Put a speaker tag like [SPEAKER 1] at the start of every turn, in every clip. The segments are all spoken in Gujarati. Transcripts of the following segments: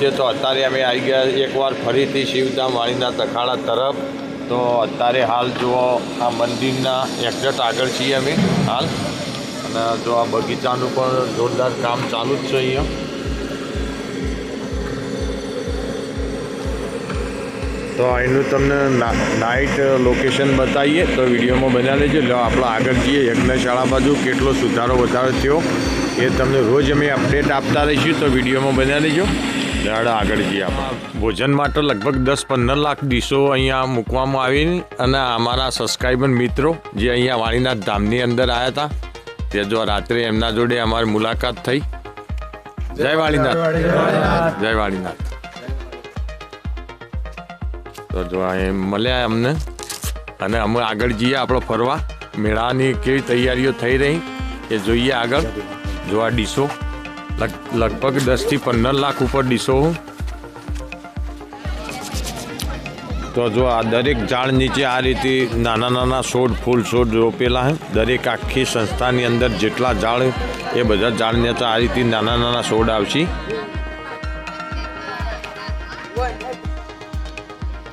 [SPEAKER 1] છે. તો અત્યારે અમે આવી ગયા એકવાર ફરીથી શિવધામ વાણીના તખાડા તરફ. તો અત્યારે હાલ જુઓ, આ મંદિરના એક્ઝેક્ટ આગળ છીએ અમે. હાલ. અને જો આ બગીચાનું પણ જોરદાર કામ ચાલુ જ છે અહીંયા. તો અહીંનું તમને નાઇટ લોકેશન બતાવીએ. તો વિડીયોમાં બનાવી લેજો. લો, આપણે આગળ જઈએ. યજ્ઞશાળા બાજુ કેટલો સુધારો વધારો થયો. એ તમને રોજ અમે અપડેટ આપતા રહીશું તો વિડીયોમાં બન્યા લેજો દાડા આગળ જઈએ આપણે. ભોજન માટે લગભગ દસ પંદર લાખ ડીશો અહીંયા મૂકવામાં આવી અને અમારા સબસ્ક્રાઈબર મિત્રો જે અહીંયા વાણીનાથ ધામની અંદર આવ્યા હતા તે જો રાત્રે એમના જોડે અમારી મુલાકાત થઈ. જય વાળીનાથ જય વાળીનાથ તો જો અહીં મળ્યા અમને. અને અમે આગળ જઈએ આપણે ફરવા. મેળાની કેવી તૈયારીઓ થઈ રહી એ જોઈએ આગળ. જો આ ડીશો લગ- લગભગ દસથી પંદર લાખ ઉપર ડીશો તો જો આ દરેક ઝાડ નીચે આ રીતે નાના નાના છોડ, ફૂલ છોડ રોપેલા હે, દરેક આખી સંસ્થાની અંદર જેટલા ઝાડ એ બધા ઝાડને તો આ રીતે નાના નાના છોડ આવશે.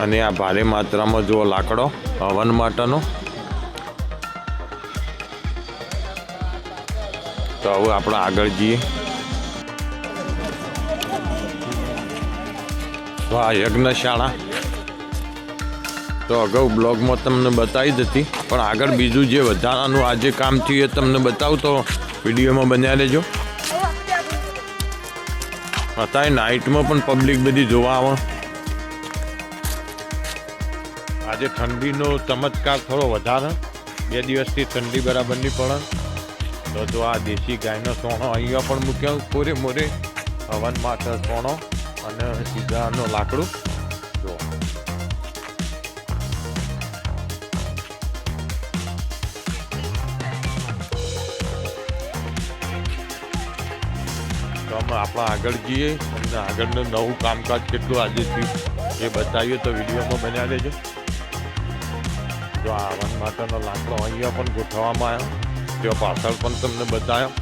[SPEAKER 1] અને આ ભારે માત્રામાં જો લાકડો હવન માટેનો તો હવે આપણે આગળ જઈએ. આ યજ્ઞશાળા. તો અગાઉ બ્લોગમાં તમને બતાવી જ પણ આગળ બીજું જે વધારાનું આજે કામ થયું એ તમને બતાવું, તો વિડીયોમાં બન્યા લેજો અત્યારે નાઇટમાં પણ પબ્લિક બધી જોવા આવે. આજે ઠંડીનો ચમત્કાર થોડો વધારે. બે દિવસથી ઠંડી બરાબર નહીં પડે તો જો આ દેશી ગાયનો સોણો અહીંયા પણ મૂક્યો, કોરે મોરે હવન માટે સોણો અને સીધાનો લાકડું. તો અમે આપણા આગળ જઈએ અને આગળનું નવું કામકાજ કેટલું આજે થયું, એ બતાવીએ તો વિડીયોમાં બન્યા દેજો જો આ વન માટેનો લાકડો અહીંયા પણ ગોઠવવામાં આવ્યો. ત્યાં પાછળ પણ તમને બતાવ્યો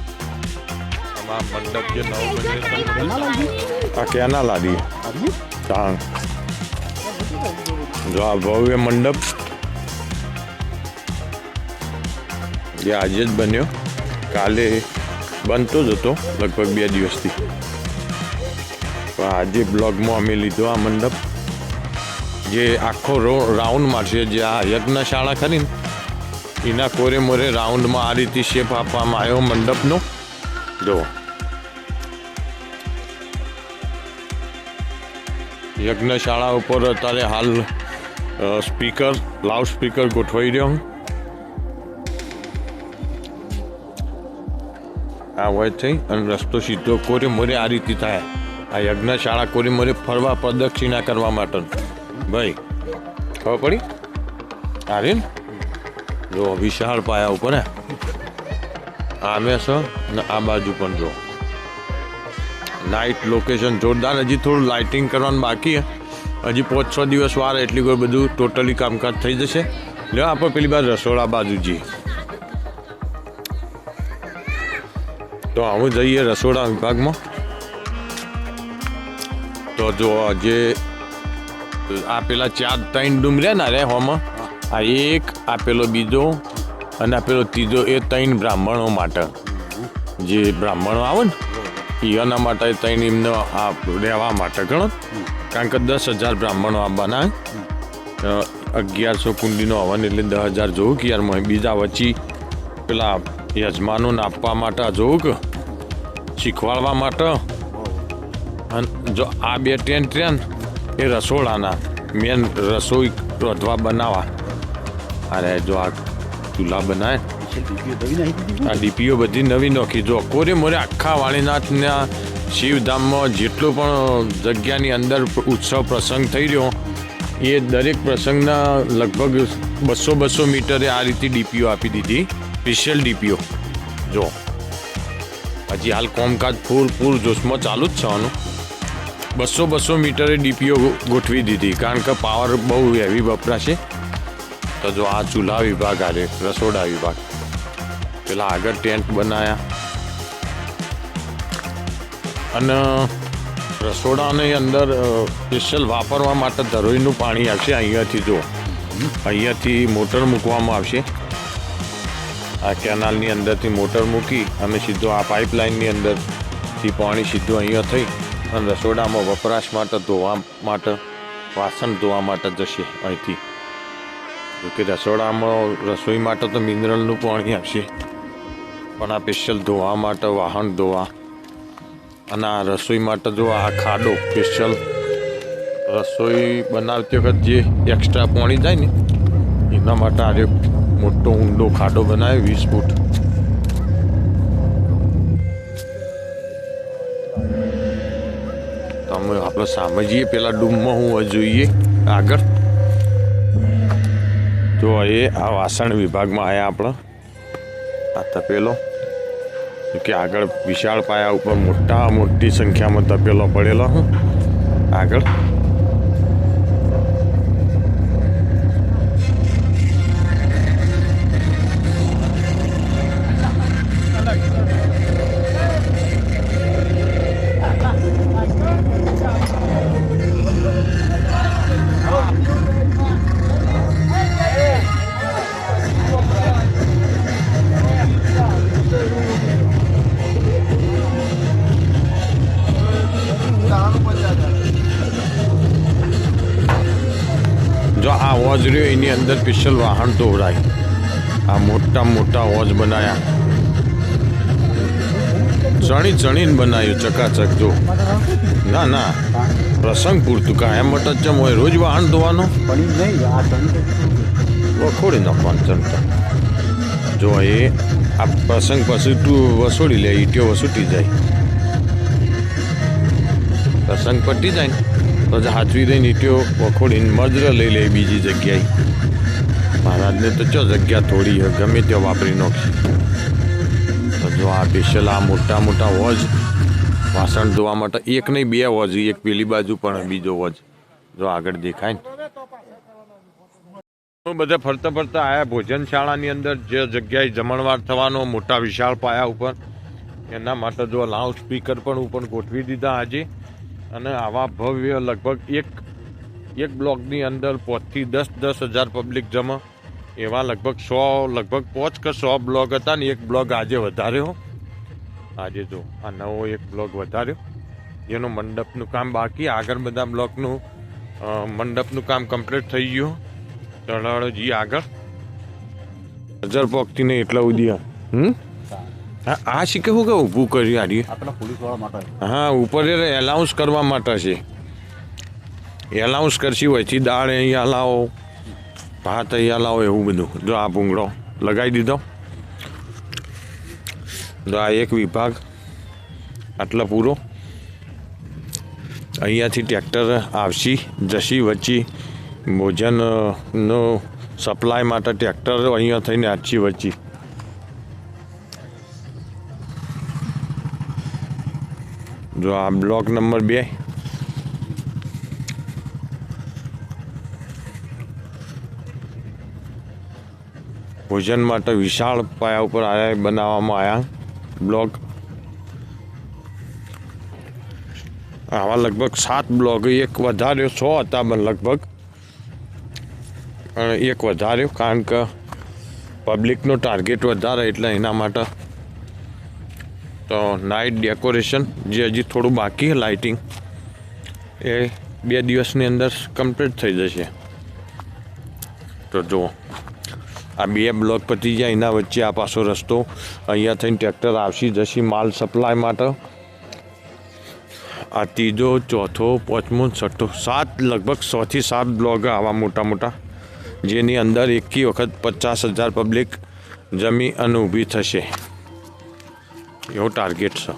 [SPEAKER 1] આમાં મંડપ જે નવ બને તમને આ ક્યાંના લાદી તાણ. જો આ ભવ્ય મંડપ જે આજે જ બન્યો. કાલે બનતો જ હતો લગભગ બે દિવસથી. તો આજે બ્લોગમાં અમે લીધો આ મંડપ. જે આખો રાઉન્ડ મારશે છે જે આ યજ્ઞશાળા ખરી ને એના કોરે મોરે રાઉન્ડમાં આ રીતે શેપ આપવામાં આવ્યો મંડપનો. જો. યજ્ઞશાળા ઉપર અત્યારે હાલ સ્પીકર, લાઉડ સ્પીકર ગોઠવાઈ રહ્યો આ હોય થઈ અને રસ્તો સીધો કોરે મોરે આ રીતે થાય. આ યજ્ઞશાળા કોરે મોરે ફરવા પ્રદક્ષિણા કરવા માટે. ભાઈ, ખબર પડી? આર્યન જો વિશાળ પાયા ઉપર ને આમે છો, ને આ બાજુ પણ જો. નાઇટ લોકેશન જોરદાર, હજી થોડું લાઇટિંગ કરવાનું બાકી હજી પાંચ છ દિવસ વાર એટલી કોઈ બધું ટોટલી કામકાજ થઈ જશે. લ્યો આપણે પેલી બાજુ, રસોડા બાજુ જઈએ તો આવું જઈએ રસોડા વિભાગમાં. તો જો જે આ પેલા ચાર ત્રણ ડુમર્યા ને રે હોમાં. આ એક આપેલો બીજો અને આપેલો ત્રીજો, એ ત્રણ બ્રાહ્મણો માટે. જે બ્રાહ્મણો આવે ને એના માટે ત્રણ એમને આ રહેવા માટે ગણો. કારણ કે દસ હજાર બ્રાહ્મણો આવવાના અગિયારસો કુંડીનો હવન એટલે દસ હજાર જોવું કે યાર બીજા વચ્ચે પેલા યજમાનોને આપવા માટે જોવું કે, શીખવાડવા માટે. અને જો આ બે ટ્રેન ટ્રેન એ રસોડાના, મેન રસોઈ રોધવા બનાવવા. અરે જો આ ચૂલા બનાવે આ ડીપીઓ બધી નવી નોખી. જો કોરે મોરે આખા વાળીનાથના શિવધામમાં જેટલો પણ જગ્યાની અંદર ઉત્સવ પ્રસંગ થઈ રહ્યો, એ દરેક પ્રસંગના લગભગ બસો બસો મીટરે આ રીતે ડીપીઓ આપી દીધી. Special DPO. જો, હજી હાલ કોમકાજ ફૂલ ફૂલ જોશમાં ચાલુ જ થવાનું. બસો બસો મીટરે ડીપીઓ ગોઠવી દીધી. કારણ કે પાવર બહુ હેવી વપરાશે. તો જો આ ચૂલા વિભાગ આજે રસોડા વિભાગ, પેલા આગળ ટેન્ટ બનાયા. અને રસોડાની અંદર સ્પેશિયલ વાપરવા માટે ધરોઈનું પાણી આવશે અહીંયાથી જો. અહીંયાથી મોટર મૂકવામાં આવશે. આ કેનાલની અંદરથી મોટર મૂકી અને સીધો આ પાઇપલાઇનની અંદરથી પાણી સીધું અહીંયા થઈ અને રસોડામાં વપરાશ માટે ધોવા માટે, વાસણ ધોવા માટે જશે અહીંથી. જોકે રસોડામાં રસોઈ માટે તો મિનરલનું પાણી આવશે પણ આ સ્પેશિયલ ધોવા માટે વાહન ધોવા. અને આ રસોઈ માટે જો આ ખાડો સ્પેશિયલ રસોઈ બનાવતી વખત જે એક્સ્ટ્રા પાણી જાય ને, એના માટે આજે મોટો ઊંડો ખાડો બનાવ્યો વીસ ફૂટ. તો આપણે સામે જઈએ પેલા ડૂમમાં હું જોઈએ આગળ. તો એ આ વાસણ વિભાગમાં આવ્યા આપણે. આ તપેલો. કે આગળ વિશાળ પાયા ઉપર મોટા મોટી સંખ્યામાં તપેલો પડેલો આગળ. અંદર સ્પેશિયલ વાહન દોડાય. આ મોટા મોટા ઓજ બનાયા. ચણી ચણીને બનાવ્યું ચકાચક, જો. ના ના. પ્રસંગ પૂરતું કાંઈ. એમ અટચમ હોય, રોજ વાહન ધોવાનો? વખોડી નાખવાનું ચમચા જો એ આ પ્રસંગ પછી તું વસોડી લે, ઈટીઓ વસૂટી જાય. પ્રસંગ પટી જાય ને, તો હાચવી દઈને ઈટીઓ વખોડીને મજર લઈ લે બીજી જગ્યાએ. મહારાજને તો જો જગ્યા થોડી હોય, ગમે તે વાપરી નાખશે તો જો આ સ્પેશિયલ આ મોટા મોટા વોજ વાસણ ધોવા માટે એક નહીં બે વોજ એક પેલી બાજુ પણ બીજો વોજ. જો આગળ દેખાય ને. બધા ફરતા ફરતા આયા ભોજનશાળાની અંદર જે જગ્યાએ જમણવાર થવાનો મોટા વિશાળ પાયા ઉપર. એના માટે જો લાઉડ સ્પીકર પણ ઉપર ગોઠવી દીધા આજે. અને આવા ભવ્ય લગભગ એક એક બ્લોકની અંદર પોચથી દસ દસ હજાર પબ્લિક જમા. એવા લગભગ સો લગભગ પોચ કે સો બ્લોક હતા ને એક બ્લોક આજે વધાર્યો આજે જો આ નવો એક બ્લોક વધાર્યો જેનું મંડપનું કામ બાકી. આગળ બધા બ્લોકનું મંડપનું કામ કમ્પ્લીટ થઈ ગયું. ચડાળોજી આગળ. હજાર પોખતી નહીં એટલા સુધી હમ? આ શીખે હું કે ઊભું કર્યું આર્ય
[SPEAKER 2] આપણા પોલીસવાળા માટે.
[SPEAKER 1] હા ઉપર એલાઉન્સ કરવા માટે છે. એલાઉન્સ કરતી હોયથી દાળ અહીંયા લાવો, ભાત અહીંયા લાવો, એવું બધું. જો આ ભૂંગળો લગાવી દીધો. જો આ એક વિભાગ, આટલો પૂરો. અહીંયાથી ટ્રેક્ટર આવશી, જશી, વચ્ચી. ભોજનનો સપ્લાય માટે ટ્રેક્ટર અહીંયા થઈને આછી વચ્ચી. જો આ બ્લોક નંબર બે. ભોજન માટે વિશાળ પાયા ઉપર આયા, બનાવવામાં આવ્યા બ્લોક. આવા લગભગ સાત બ્લોક, એક વધાર્યો છ હતા પણ લગભગ. અને એક વધાર્યો કારણ કે પબ્લિકનો ટાર્ગેટ વધારે એટલે એના માટે તો નાઇટ ડેકોરેશન જે હજી થોડું બાકી લાઇટિંગ એ બે દિવસની અંદર કમ્પ્લીટ થઈ જશે. તો જુઓ. આ બે બ્લોક પતી જાય, એના વચ્ચે આ પાછો રસ્તો. અહીંયા થઈને ટ્રેક્ટર આવશી, જશી માલ સપ્લાય માટે. આ ત્રીજો, ચોથો, પાંચમો, છઠ્ઠો, સાત, લગભગ સોથી સાત બ્લોક આવા મોટા મોટા, જેની અંદર એકી વખત પચાસ હજાર પબ્લિક જમી અને ઊભી થશે. એવો ટાર્ગેટ છે.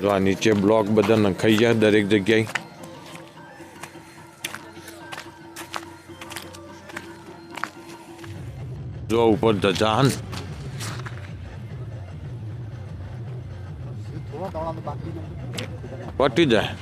[SPEAKER 1] જો આ નીચે બ્લોક બધા નખાઈ જાય દરેક જગ્યાએ. જો ઉપર ધજાન પટી જાય.